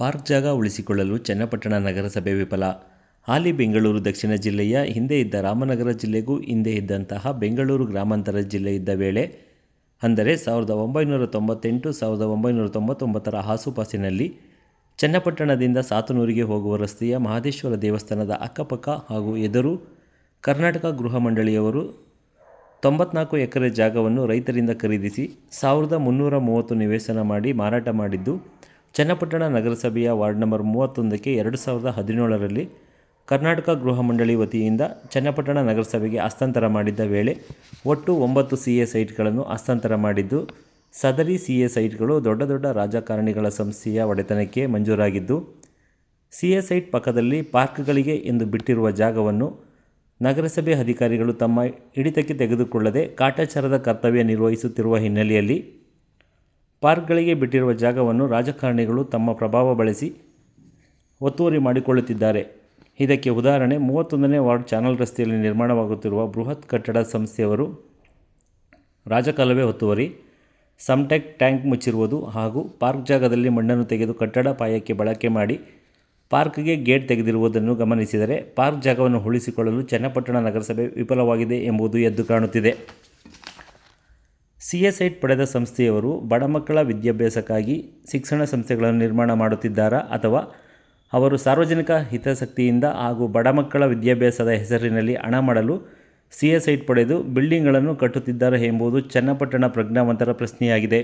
Park ಜಾಗ ಉಳಿಸಿಕೊಳ್ಳಲು ಚನ್ನಪಟ್ಟಣ ನಗರಸಭೆ ವಿಫಲ. ಹಾಲಿ ಬೆಂಗಳೂರು ದಕ್ಷಿಣ ಜಿಲ್ಲೆಯ ಹಿಂದೆ ಇದ್ದ ರಾಮನಗರ ಜಿಲ್ಲೆಗೂ ಹಿಂದೆ ಇದ್ದಂತಹ ಬೆಂಗಳೂರು ಗ್ರಾಮಾಂತರ ಜಿಲ್ಲೆ ಇದ್ದ ವೇಳೆ, ಅಂದರೆ ಸಾವಿರದ ಒಂಬೈನೂರ ತೊಂಬತ್ತೆಂಟು ಸಾವಿರದ ಒಂಬೈನೂರ ತೊಂಬತ್ತೊಂಬತ್ತರ ಆಸುಪಾಸಿನಲ್ಲಿ ಚನ್ನಪಟ್ಟಣದಿಂದ ಸಾತನೂರಿಗೆ ಹೋಗುವ ರಸ್ತೆಯ ಮಹದೇಶ್ವರ ದೇವಸ್ಥಾನದ ಅಕ್ಕಪಕ್ಕ ಹಾಗೂ ಎದುರು ಕರ್ನಾಟಕ ಗೃಹ ಮಂಡಳಿಯವರು ತೊಂಬತ್ನಾಲ್ಕು ಎಕರೆ ಜಾಗವನ್ನು ರೈತರಿಂದ ಖರೀದಿಸಿ ಸಾವಿರದ ಮುನ್ನೂರ ಮೂವತ್ತು ನಿವೇಶನ ಮಾಡಿ ಮಾರಾಟ ಮಾಡಿದ್ದು ಚನ್ನಪಟ್ಟಣ ನಗರಸಭೆಯ ವಾರ್ಡ್ ನಂಬರ್ ಮೂವತ್ತೊಂದಕ್ಕೆ ಎರಡು ಸಾವಿರದ ಹದಿನೇಳರಲ್ಲಿ ಕರ್ನಾಟಕ ಗೃಹ ಮಂಡಳಿ ವತಿಯಿಂದ ಚನ್ನಪಟ್ಟಣ ನಗರಸಭೆಗೆ ಹಸ್ತಾಂತರ ಮಾಡಿದ್ದ ವೇಳೆ ಒಟ್ಟು ಒಂಬತ್ತು ಸಿ ಎ ಸೈಟ್ಗಳನ್ನು ಹಸ್ತಾಂತರ ಮಾಡಿದ್ದು, ಸದರಿ ಸಿ ಎ ಸೈಟ್ಗಳು ದೊಡ್ಡ ದೊಡ್ಡ ರಾಜಕಾರಣಿಗಳ ಸಂಸ್ಥೆಯ ಒಡೆತನಕ್ಕೆ ಮಂಜೂರಾಗಿದ್ದು ಸಿ ಎ ಸೈಟ್ ಪಕ್ಕದಲ್ಲಿ ಪಾರ್ಕ್ಗಳಿಗೆ ಎಂದು ಬಿಟ್ಟಿರುವ ಜಾಗವನ್ನು ನಗರಸಭೆ ಅಧಿಕಾರಿಗಳು ತಮ್ಮ ಹಿಡಿತಕ್ಕೆ ತೆಗೆದುಕೊಳ್ಳದೆ ಕಾಟಾಚಾರದ ಕರ್ತವ್ಯ ನಿರ್ವಹಿಸುತ್ತಿರುವ ಹಿನ್ನೆಲೆಯಲ್ಲಿ ಪಾರ್ಕ್ಗಳಿಗೆ ಬಿಟ್ಟಿರುವ ಜಾಗವನ್ನು ರಾಜಕಾರಣಿಗಳು ತಮ್ಮ ಪ್ರಭಾವ ಬಳಸಿ ಒತ್ತುವರಿ ಮಾಡಿಕೊಳ್ಳುತ್ತಿದ್ದಾರೆ. ಇದಕ್ಕೆ ಉದಾಹರಣೆ, ಮೂವತ್ತೊಂದನೇ ವಾರ್ಡ್ ಚಾನಲ್ ರಸ್ತೆಯಲ್ಲಿ ನಿರ್ಮಾಣವಾಗುತ್ತಿರುವ ಬೃಹತ್ ಕಟ್ಟಡ ಸಂಸ್ಥೆಯವರು ರಾಜಕಾಲುವೆ ಒತ್ತುವರಿ, ಸಮ್ಟೆಕ್ ಟ್ಯಾಂಕ್ ಮುಚ್ಚಿರುವುದು ಹಾಗೂ ಪಾರ್ಕ್ ಜಾಗದಲ್ಲಿ ಮಣ್ಣನ್ನು ತೆಗೆದು ಕಟ್ಟಡ ಪಾಯಕ್ಕೆ ಬಳಕೆ ಮಾಡಿ ಪಾರ್ಕ್ಗೆ ಗೇಟ್ ತೆಗೆದಿರುವುದನ್ನು ಗಮನಿಸಿದರೆ ಪಾರ್ಕ್ ಜಾಗವನ್ನು ಉಳಿಸಿಕೊಳ್ಳಲು ಚನ್ನಪಟ್ಟಣ ನಗರಸಭೆ ವಿಫಲವಾಗಿದೆ ಎಂಬುದು ಎದ್ದು ಕಾಣುತ್ತಿದೆ. ಸಿ ಎಸ್ ಐಟ್ ಪಡೆದ ಸಂಸ್ಥೆಯವರು ಬಡ ಮಕ್ಕಳ ವಿದ್ಯಾಭ್ಯಾಸಕ್ಕಾಗಿ ಶಿಕ್ಷಣ ಸಂಸ್ಥೆಗಳನ್ನು ನಿರ್ಮಾಣ ಮಾಡುತ್ತಿದ್ದಾರಾ ಅಥವಾ ಅವರು ಸಾರ್ವಜನಿಕ ಹಿತಾಸಕ್ತಿಯಿಂದ ಹಾಗೂ ಬಡ ಮಕ್ಕಳ ವಿದ್ಯಾಭ್ಯಾಸದ ಹೆಸರಿನಲ್ಲಿ ಹಣ ಮಾಡಲು ಸಿ ಎಸ್ ಐಟ್ ಪಡೆದು ಬಿಲ್ಡಿಂಗ್ಗಳನ್ನು ಕಟ್ಟುತ್ತಿದ್ದಾರೆ ಎಂಬುದು ಚನ್ನಪಟ್ಟಣ ಪ್ರಜ್ಞಾವಂತರ ಪ್ರಶ್ನೆಯಾಗಿದೆ.